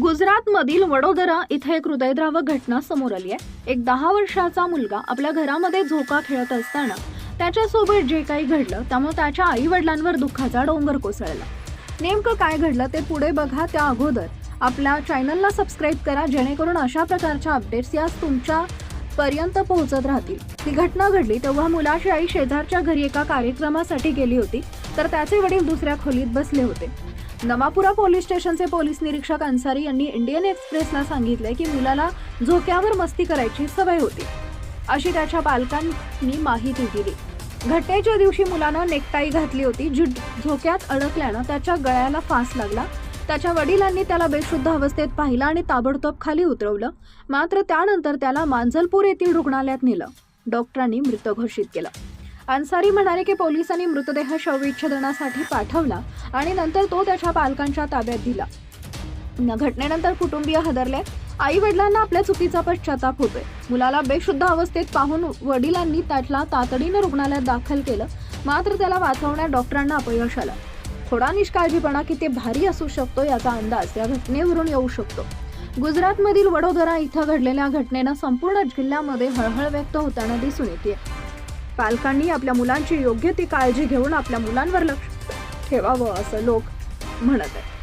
गुजरातमधील वडोदरा इथे एक हृदयद्रावक घटना समोर आली आहे. एक दहा वर्षाचा मुलगा आपल्या घरामध्ये झोका खेळत असताना त्याच्यासोबत जे काही घडलं त्यामुळे त्याच्या आई वडिलांवर दुःखाचा डोंगर कोसळला. नेमकं काय घडलं ते पुढे बघा त्या अगोदर. आपल्या चॅनलला सबस्क्राईब करा जेणेकरून अशा प्रकारच्या अपडेट्स या तुमच्या पर्यंत पोहोचत राहतील. ही घटना घडली तेव्हा मुलाची आई शेजारच्या घरी एका कार्यक्रमासाठी गेली होती तर त्याचे वडील दुसऱ्या खोलीत बसले होते. नवापुरा पोलीस स्टेशनचे पोलीस निरीक्षक अन्सारी यांनी इंडियन एक्सप्रेसला सांगितले की मुलाला झोक्यावर मस्ती करायची सवय होती. अशी त्याच्या पालकांनी माहिती दिली. घटनेच्या दिवशी मुलानं नेकटाई घातली होती. जी झोक्यात अडकल्यानं त्याच्या गळ्याला फास लागला. त्याच्या वडिलांनी त्याला बेशुद्ध अवस्थेत पाहिलं आणि ताबडतोब खाली उतरवलं. मात्र त्यानंतर त्याला मांजलपूर येथील रुग्णालयात नेलं. डॉक्टरांनी मृत घोषित केलं. अन्सारी म्हणाले की पोलिसांनी मृतदेह शवविच्छेदनासाठी पाठवला आणि नंतर तो त्याच्या पालकांच्या ताब्यात दिला. न घटनेनंतर कुटुंबीय हदरले. आई वडिलांना आपल्या चुकीचा पश्चाताप होतोय. मुलाला बेशुद्ध अवस्थेत पाहून वडिलांनी त्याला तातडीनं रुग्णालयात दाखल केलं. मात्र त्याला वाचवण्यात डॉक्टरांना अपयश आलं. थोडा निष्काळजीपणा किती भारी असू शकतो याचा अंदाज या घटनेवरून येऊ शकतो. गुजरातमधील वडोदरा इथं घडलेल्या घटनेनं संपूर्ण जिल्ह्यामध्ये हळहळ व्यक्त होताना दिसून येते पालकांनी आपल्या मुलांची योग्य ती काळजी घेऊन आपल्या मुलांवर लक्ष ठेवावं असं लोक म्हणत आहेत.